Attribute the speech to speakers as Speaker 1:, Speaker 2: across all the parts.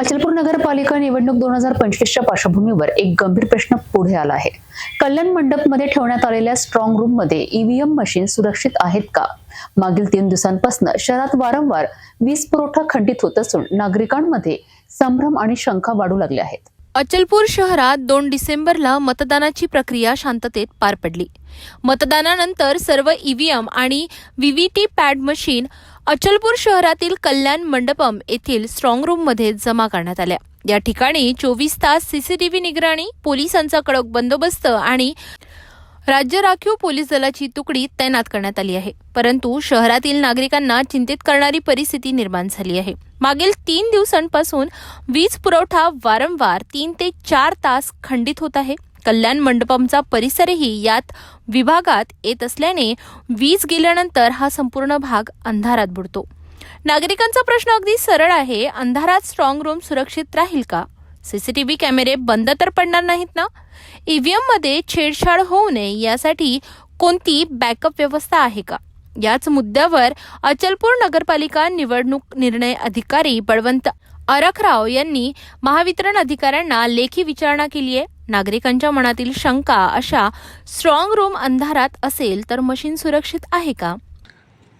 Speaker 1: अचलपूर नगरपालिका निवडणूक दोन हजार पंचवीसच्या पार्श्वभूमीवर एक गंभीर प्रश्न पुढे आला आहे. कल्याण मंडपमध्ये ठेवण्यात आलेल्या स्ट्रॉंग रूममध्ये ईव्हीएम मशीन सुरक्षित आहेत का? मागील तीन दिवसांपासून शहरात वारंवार वीज पुरवठा खंडित होत असून नागरिकांमध्ये संभ्रम आणि शंका वाढू लागल्या आहेत.
Speaker 2: अचलपूर शहरात दोन डिसेंबरला मतदानाची प्रक्रिया शांततेत पार पडली. मतदानानंतर सर्व ईव्हीएम आणि व्हीव्हीटी पॅड मशीन अचलपूर शहरातील कल्याण मंडपम येथील स्ट्रॉंग रूममध्ये जमा करण्यात आल्या. या ठिकाणी चोवीस तास सीसीटीव्ही निगराणी पोलिसांचा कडक बंदोबस्त आणि राज्य राखीव पोलीस दलाची तुकडी तैनात करण्यात आली आहे. परंतु शहरातील नागरिकांना चिंतित करणारी परिस्थिती निर्माण झाली आहे. मागील तीन दिवसांपासून वीज पुरवठा वारंवार तीन ते चार तास खंडित होत आहे. कल्याण मंडपमचा परिसरही यात विभागात येत असल्याने वीज गेल्यानंतर हा संपूर्ण भाग अंधारात बुडतो. नागरिकांचा प्रश्न अगदी सरळ आहे अंधारात स्ट्रॉंग रूम सुरक्षित राहील का? सीसीटीव्ही कॅमेरे बंद तर पडणार नाहीत ना? ईव्हीएममध्ये छेडछाड होऊ नये यासाठी कोणती बॅकअप व्यवस्था आहे का? याच मुद्द्यावर अचलपूर नगरपालिका निवडणूक निर्णय अधिकारी बळवंत अरखराव यांनी महावितरण अधिकाऱ्यांना लेखी विचारणा केली आहे नागरिकांच्या मनातील शंका अशा स्ट्रॉंग रूम अंधारात असेल तर मशीन सुरक्षित आहे का?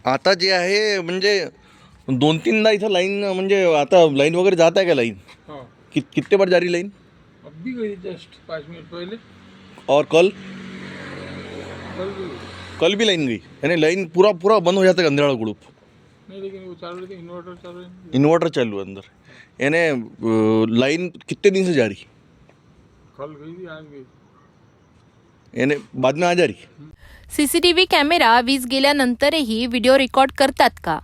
Speaker 3: आता जे आहे म्हणजे दोन तीनदा इथं लाईन म्हणजे आता लाईन वगैरे जात आहे का लाईन
Speaker 4: हाँ.
Speaker 3: कि, कितने बार जारी लाईन
Speaker 4: अभी गई जस्ट पाँच मिनट पहले.
Speaker 3: और कल?
Speaker 4: कल भी गई।
Speaker 3: कल भी लाइन गई. यानी लाइन पूरा पूरा बंद हो जाता है अंधेरा ग्रुप
Speaker 4: नहीं लेकिन वो चालू इन्वर्टर चालू रही
Speaker 3: इन्वर्टर चालू है अंदर. यानी अ, लाइन कितने दिन से जा रही।
Speaker 2: सीसीटीव्ही कॅमेरा वीज गेल्यानंतरही व्हिडिओ रेकॉर्ड करतात का?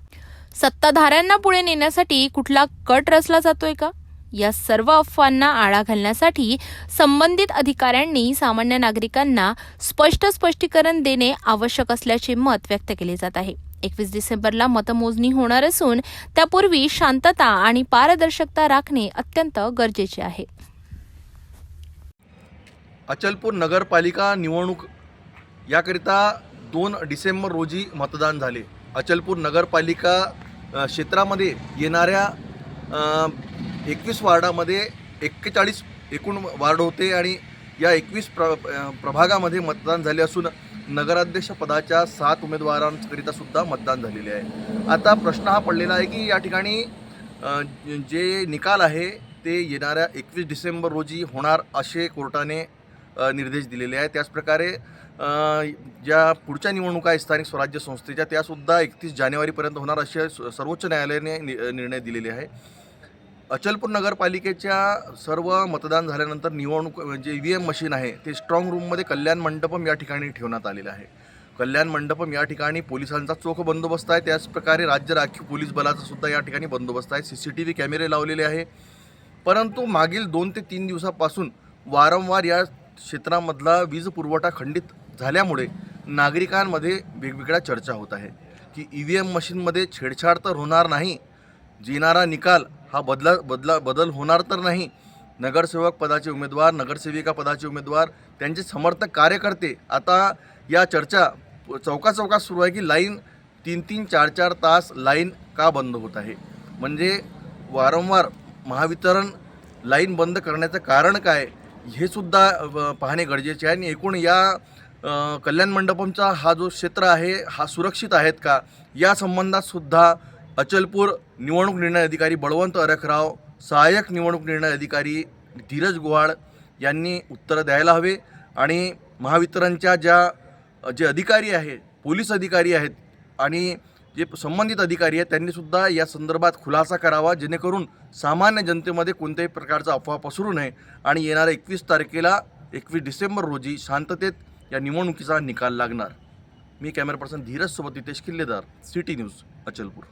Speaker 2: सत्ताधाऱ्यांना पुढे नेण्यासाठी कुठला कट रचला जातोय का? या सर्व अफवांना आळा घालण्यासाठी संबंधित अधिकाऱ्यांनी सामान्य नागरिकांना स्पष्ट स्पष्टीकरण देणे आवश्यक असल्याचे मत व्यक्त केले जात आहे. एकवीस डिसेंबरला मतमोजणी होणार असून त्यापूर्वी शांतता आणि पारदर्शकता राखणे अत्यंत गरजेचे आहे.
Speaker 3: अचलपूर नगरपालिका निवडणूक याकरिता दोन डिसेंबर रोजी मतदान झाले. अचलपूर नगरपालिका क्षेत्रामध्ये येणाऱ्या एकवीस वार्डामध्ये एक्केचाळीस एकूण वार्ड होते आणि या एकवीस प्र प्रभागामध्ये मतदान झाले असून नगराध्यक्षपदाच्या सात उमेदवारांकरिता सुद्धा मतदान झालेले आहे. आता प्रश्न हा पडलेला आहे की या ठिकाणी जे निकाल आहे ते येणाऱ्या एकवीस डिसेंबर रोजी होणार असे कोर्टाने निर्देश दिलेले आहे त्याचप्रकारे ज्या पुढच्या निवडणुका आहेत स्थानिक स्वराज्य संस्थेच्या त्यासुद्धा एकतीस जानेवारीपर्यंत होणार असे सर्वोच्च न्यायालयाने नि- निर्णय दिलेले आहे. अचलपूर नगरपालिकेच्या सर्व मतदान झाल्यानंतर निवडणूक म्हणजे जे ई व्ही एम मशीन आहे ते स्ट्रॉंग रूममध्ये कल्याण मंडपम या ठिकाणी ठेवण्यात आलेलं आहे. कल्याण मंडपम या ठिकाणी पोलिसांचा चोख बंदोबस्त आहे. त्याचप्रकारे राज्य राखीव पोलीस बलाचा सुद्धा या ठिकाणी बंदोबस्त आहे. सी सी टी व्ही कॅमेरे लावलेले आहे. परंतु मागील दोन ते तीन दिवसापासून वारंवार या क्षेत्रामधला वीज पुरवठा खंडित झाल्यामुळे नागरिकांमध्ये वेगवेगळ्या चर्चा होत आहे की ई व्ही एम मशीनमध्ये छेडछाड तर होणार नाही येणारा निकाल हा बदला बदला बदल होणार तर नाही. नगरसेवक पदाचे उमेदवार नगरसेविका पदाचे उमेदवार त्यांचे समर्थक कार्यकर्ते आता या चर्चा चौका चौकात सुरू आहे की लाईन तीन तीन चार चार तास लाईन का बंद होत आहे? म्हणजे वारंवार महावितरण लाईन बंद करण्याचं कारण काय? हे सुद्धा पाहणे गरजेचे आहे. आणि एकूण या कल्याण मंडपमचा हा जो क्षेत्र आहे हा सुरक्षित आहेत का? या संबंधात सुद्धा अचलपूर निवडणूक निर्णय अधिकारी बळवंत अरखराव सहाय्यक निवडणूक निर्णय अधिकारी धीरज गुहाळ यांनी उत्तरं द्यायला हवे. आणि महावितरणच्या ज्या जे अधिकारी आहेत पोलीस अधिकारी आहेत आणि जे संबंधित अधिकारी आहेत त्यांनीसुद्धा या संदर्भात खुलासा करावा जेणेकरून सामान्य जनतेमध्ये कोणत्याही प्रकारचा अफवा पसरू नये. आणि येणाऱ्या एकवीस तारखेला एकवीस डिसेंबर रोजी शांततेत या निवडणुकीचा निकाल लागणार. मी कॅमेरा पर्सन धीरजसोबत नितेश किल्लेदार सिटी न्यूज अचलपूर.